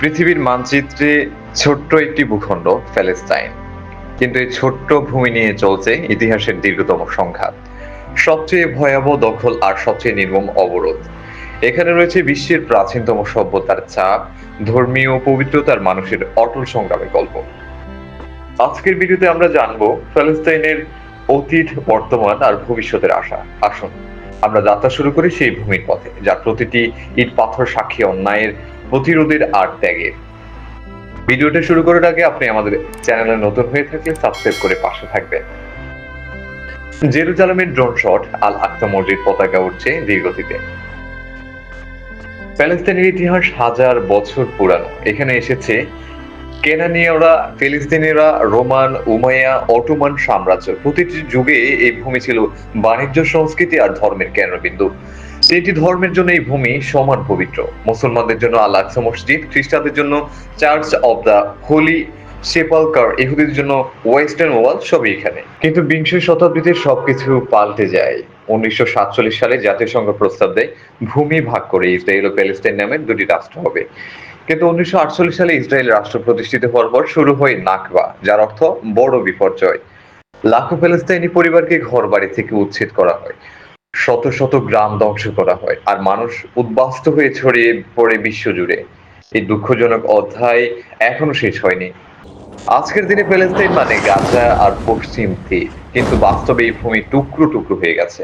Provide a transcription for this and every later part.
পৃথিবীর মানচিত্রে ছোট্ট একটি ভূখণ্ড প্যালেস্তাইন কিন্তু এই ছোট্ট ভূমি নিয়ে চলছে ইতিহাসের দীর্ঘতম সংঘাত। সবচেয়ে ভয়াবহ দখল আর সবচেয়ে নির্মম অবরোধ। এখানে রয়েছে বিশ্বের প্রাচীনতম সভ্যতার চাপ, ধর্মীয় পবিত্রতার মানুষের অটল সংগ্রামের গল্প। আজকের ভিডিওতে আমরা জানব প্যালেস্তাইনের অতীত, বর্তমান আর ভবিষ্যতের আশা। আসুন, আমরা যাত্রা শুরু করি সেই ভূমির পথে, যার প্রতিটি ইট পাথর সাক্ষী অন্যায়ের প্রতিরোধের আর ত্যাগের ভিডিওটা শুরু করার আগে আপনি আমাদের চ্যানেলে নতুন হয়ে থাকলে সাবস্ক্রাইব করে পাশে থাকবেন। জেরুজালামের ড্রোন শট আল আকসা মসজিদ পতাকা উঠছে ধীরগতিতে প্যালেস্তাইনের ইতিহাস হাজার বছর পুরানো। এখানে এসেছে কেনানীয়রা, ফিলিস্তিনিরা, রোমান, উমাইয়া, অটোমান সাম্রাজ্য প্রতিটি যুগে এই ভূমি ছিল বাণিজ্য, সংস্কৃতি আর ধর্মের কেন্দ্রবিন্দু। তিনটি ধর্মের জন্য এই ভূমি সমান পবিত্র। মুসলমানদের জন্য আল আকসা মসজিদ, খ্রিস্টানদের জন্য Church of the Holy, Sepulchre ইহুদিদের জন্য ওয়েস্টার্ন ওয়াল সবই এখানে। কিন্তু বিংশ শতাব্দীতে সবকিছু পাল্টে যায়। উনিশশো সাতচল্লিশ সালে জাতিসংঘ প্রস্তাব দেয়, ভূমি ভাগ করে ইসরায়েল ও প্যালেস্টাইন নামের দুটি রাষ্ট্র হবে। কিন্তু উনিশশো আটচল্লিশ সালে ইসরায়েল রাষ্ট্র প্রতিষ্ঠিত হওয়ার পর শুরু হয় নাকবা, যার অর্থ বড় বিপর্যয়। লাখো প্যালেস্তাইনি পরিবারকে ঘর বাড়ি থেকে উচ্ছেদ করা হয়। শত শত গ্রাম ধ্বংস করা হয় আর মানুষ উদ্বাস্ত হয়ে ছড়িয়ে পড়ে বিশ্বজুড়ে। এই দুঃখজনক অধ্যায় এখনও শেষ হয়নি। আজকের দিনে প্যালেস্তাইন মানে গাজা আর পশ্চিম তীর। কিন্তু বাস্তবে এই ভূমি টুকরো টুকরো হয়ে গেছে।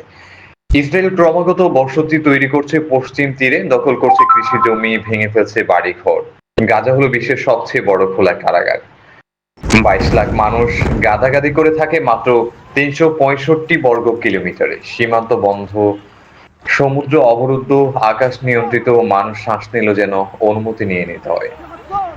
ইসরায়েল ক্রমাগত বসতি তৈরি করছে পশ্চিম তীরে, দখল করছে কৃষি জমি, ভেঙে ফেলছে বাড়িঘর। গাজা হলো বিশ্বের সবচেয়ে বড় খোলা কারাগার। বাইশ লাখ মানুষ গাদাগাদি করে থাকে মাত্র তিনশো পঁয়ষট্টি বর্গ কিলোমিটারে সীমান্ত বন্ধ, সমুদ্র অবরুদ্ধ, আকাশ নিয়ন্ত্রিত, মানুষ শ্বাস নিল যেন অনুমতি নিয়ে নিতে হয়।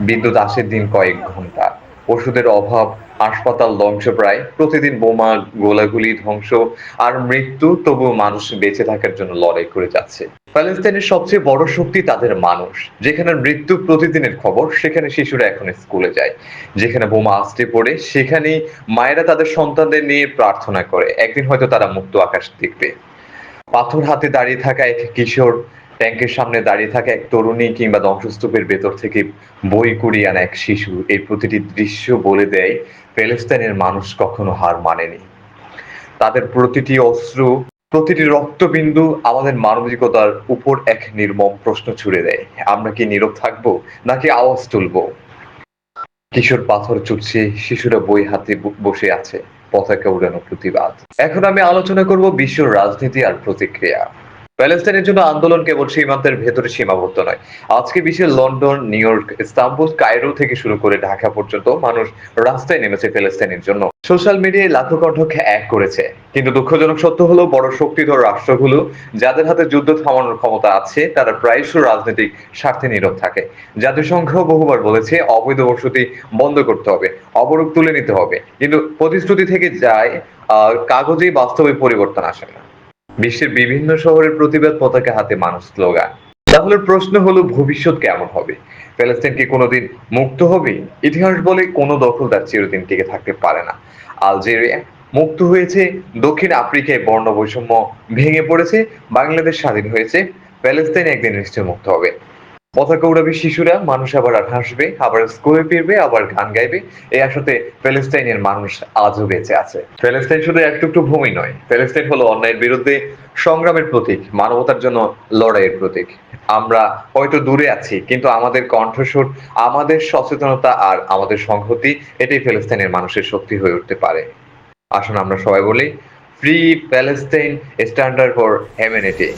বিদ্যুৎ আসে দিন কয়েক ঘণ্টা। ওষুধের অভাব হাসপাতাল ধ্বংস প্রায়। প্রতিদিন বোমা, গোলাগুলি ধ্বংস, আর মৃত্যু তবুও মানুষ বেঁচে থাকার জন্য লড়াই করে যাচ্ছে। প্যালেস্তাইনের সবচেয়ে বড় শক্তি তাদের মানুষ। যেখানে মৃত্যু প্রতিদিনের খবর, সেখানে শিশুরা এখন স্কুলে যায়। যেখানে বোমা আসতে পড়ে সেখানে মায়েরা তাদের সন্তানদের নিয়ে প্রার্থনা করে। একদিন হয়তো তারা মুক্ত আকাশ দেখবে। পাথর হাতে দাঁড়িয়ে থাকা এক কিশোর ট্যাঙ্কের সামনে দাঁড়িয়ে থাকা এক তরুণী কিংবা ধ্বংসস্তূপের ভেতর থেকে বই কুড়িয়ে আনা এক শিশু। এই প্রতিটি দৃশ্য বলে দেয়, প্যালেস্তাইনের মানুষ কখনো হার মানেনি। তাদের প্রতিটি অস্ত্র প্রতিটি রক্তবিন্দু আমাদের মানবিকতার উপর এক নির্মম প্রশ্ন ছুড়ে দেয়। আমরা কি নীরব থাকব, নাকি আওয়াজ তুলবো? কিশোর পাথর চুটছে শিশুরা বই হাতে বসে আছে, পতাকা উড়ানো প্রতিবাদ। এখন আমি আলোচনা করব বিশ্ব রাজনীতি আর প্রতিক্রিয়া। প্যালেস্তাইনের জন্য আন্দোলন কেবল সীমান্তের ভেতরে সীমাবদ্ধ নয়। আজকে বিশ্বের London, New York, Istanbul, Cairo থেকে শুরু করে ঢাকা পর্যন্ত মানুষ রাস্তায় নেমেছে প্যালেস্তাইনের জন্য। সোশ্যাল মিডিয়ায় লাখো কণ্ঠকে এক করেছে। কিন্তু দুঃখজনক সত্য হলো, বড় শক্তিধর রাষ্ট্রগুলো, যাদের হাতে যুদ্ধ থামানোর ক্ষমতা আছে, তারা প্রায়শ রাজনৈতিক স্বার্থে নীরব থাকে। জাতিসংঘ বহুবার বলেছে, অবৈধ বসতি বন্ধ করতে হবে, অবরোধ তুলে নিতে হবে। কিন্তু প্রতিশ্রুতি থেকে যায়, আহ, কাগজেই বাস্তবে পরিবর্তন আসে না। বিশ্বের বিভিন্ন শহরের প্রতিবাদ পতাকা হাতে মানুষ স্লোগান। তাহলে প্রশ্ন হলো, ভবিষ্যৎ কেমন হবে? প্যালেস্টাইন কি কোনোদিন মুক্ত হবে? ইতিহাস বলে কোনো দখলদার চিরদিন টিকে থাকতে পারে না। আলজেরিয়া মুক্ত হয়েছে, দক্ষিণ আফ্রিকায় বর্ণ বৈষম্য ভেঙে পড়েছে, বাংলাদেশ স্বাধীন হয়েছে, প্যালেস্তাইন একদিন নিশ্চয় মুক্ত হবে। পতাকা উড়াবে শিশুরা, মানুষ আবার হাসবে, আবার স্কুলে ফিরবে, আবার গান গাইবে। এই আশাতে প্যালেস্তাইনের মানুষ আজও বেঁচে আছে। প্যালেস্তাইন শুধু একটুকটু ভূমি নয় প্যালেস্তাইন হলো অন্যায়ের বিরুদ্ধে সংগ্রামের প্রতীক, মানবতার জন্য লড়াইয়ের প্রতীক। আমরা হয়তো দূরে আছি, কিন্তু আমাদের কণ্ঠস্বর, আমাদের সচেতনতা আর আমাদের সংহতি, এটাই প্যালেস্তাইনের মানুষের শক্তি হয়ে উঠতে পারে। আসুন আমরা সবাই বলি free Palestine standard for humanity